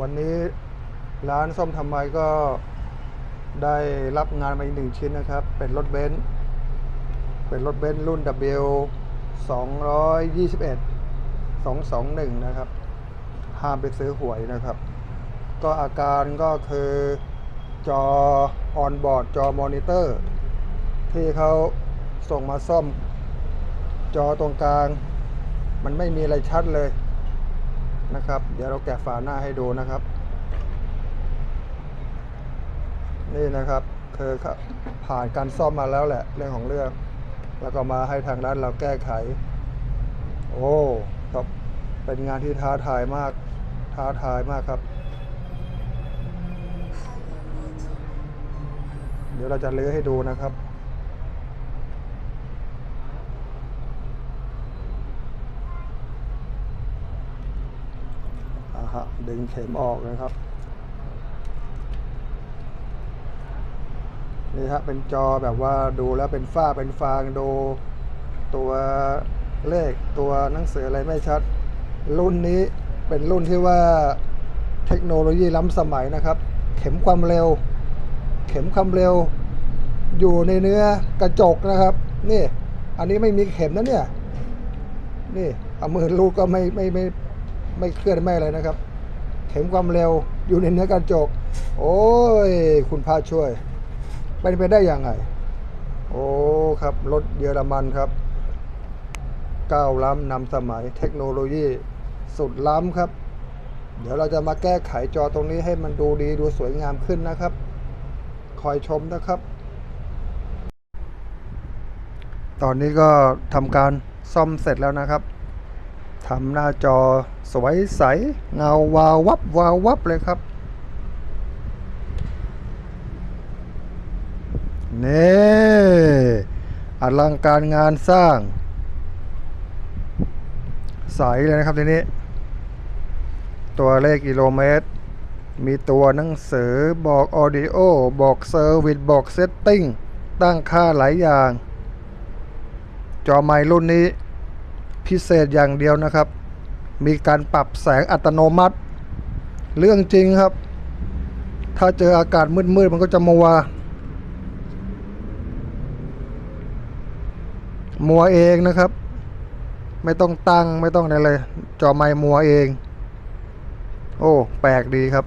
วันนี้ร้านส้มทำไมก็ได้รับงานมาอีกหนึ่งชิ้นนะครับ เป็นรถเบนซ์เป็นรถเบนซ์รุ่น W 221 221 นะครับ ห้ามไปซื้อหวยนะครับ ก็อาการก็คือจอออนบอร์ดจอมอนิเตอร์ ที่เขาส่งมาซ่อม จอตรงกลาง มันไม่มีอะไรชัดเลย นะครับ เดี๋ยวเราแกะฝาหน้าให้ดูนะครับ นี่นะครับคือผ่านการซ่อมมาแล้วแหละเรื่องของเรื่อง แล้วก็มาให้ทางร้านเราแก้ไข โอ้ครับเป็นงานที่ท้าทายมาก ท้าทายมากครับ เดี๋ยวเราจะเลื้อให้ดูนะครับ อ่าฮะดึงเข็มออกนะครับ นี่ฮะเป็นจอแบบว่าดูแล้วเป็นฝ้าเป็นฟางดูตัวเลขตัวหนังสืออะไรไม่ชัด รุ่นนี้เป็นรุ่นที่ว่าเทคโนโลยีล้ำสมัยนะครับ เข็มความเร็ว เข็มความเร็ว อยู่ในเนื้อกระจกนะครับ นี่ อันนี้ไม่มีเข็มนะเนี่ย นี่เอามือลูกก็ไม่ไม่ไม่ ไม่เคลื่อนไม่อะไรนะครับ เข็มความเร็วอยู่ในเนื้อกระจก โอ้ย คุณพาช่วย เป็นไปได้อยังไง โอ้ครับ รถเยอรมันครับก้าวล้ำนำสมัยเทคโนโลยีสุดล้ำครับ เดี๋ยวเราจะมาแก้ไขจอตรงนี้ให้มันดูดีดูสวยงามขึ้นนะครับ คอยชมนะครับ ตอนนี้ก็ทำการซ่อมเสร็จแล้วนะครับ ทำหน้าจอสวยใส เงาวาววับวาววับเลยครับนี่อลังการงานสร้าง ใสเลยนะครับทีนี้ ตัวเลขกิโลเมตร มีตัวหนังสือบอกออดิโอ บอกเซอร์วิสบอกเซตติ้ง ตั้งค่าหลายอย่าง จอไมค์รุ่นนี้ พิเศษอย่างเดียวนะครับ มีการปรับแสงอัตโนมัติ เรื่องจริงครับ ถ้าเจออากาศมืดๆมันก็จะมัว มัวเองนะครับ ไม่ต้องตั้งไม่ต้องอะไรเลย จอไมค์มัวเอง โอ้ แปลกดีครับ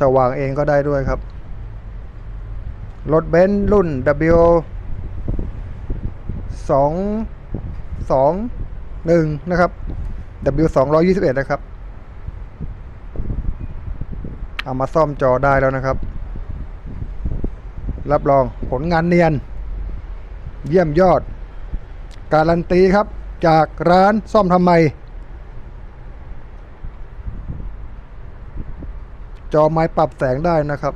สว่างเองก็ได้ด้วยครับรถเบนซ์รุ่น W สองสองหนึ่งนะครับ W สองร้อยี่สิบเอ็ดนะครับ เอามาซ่อมจอได้แล้วนะครับ รับรองผลงานเนียน เยี่ยมยอด การันตีครับจากร้านซ่อมทำไม จอไม้ปรับแสงได้นะครับ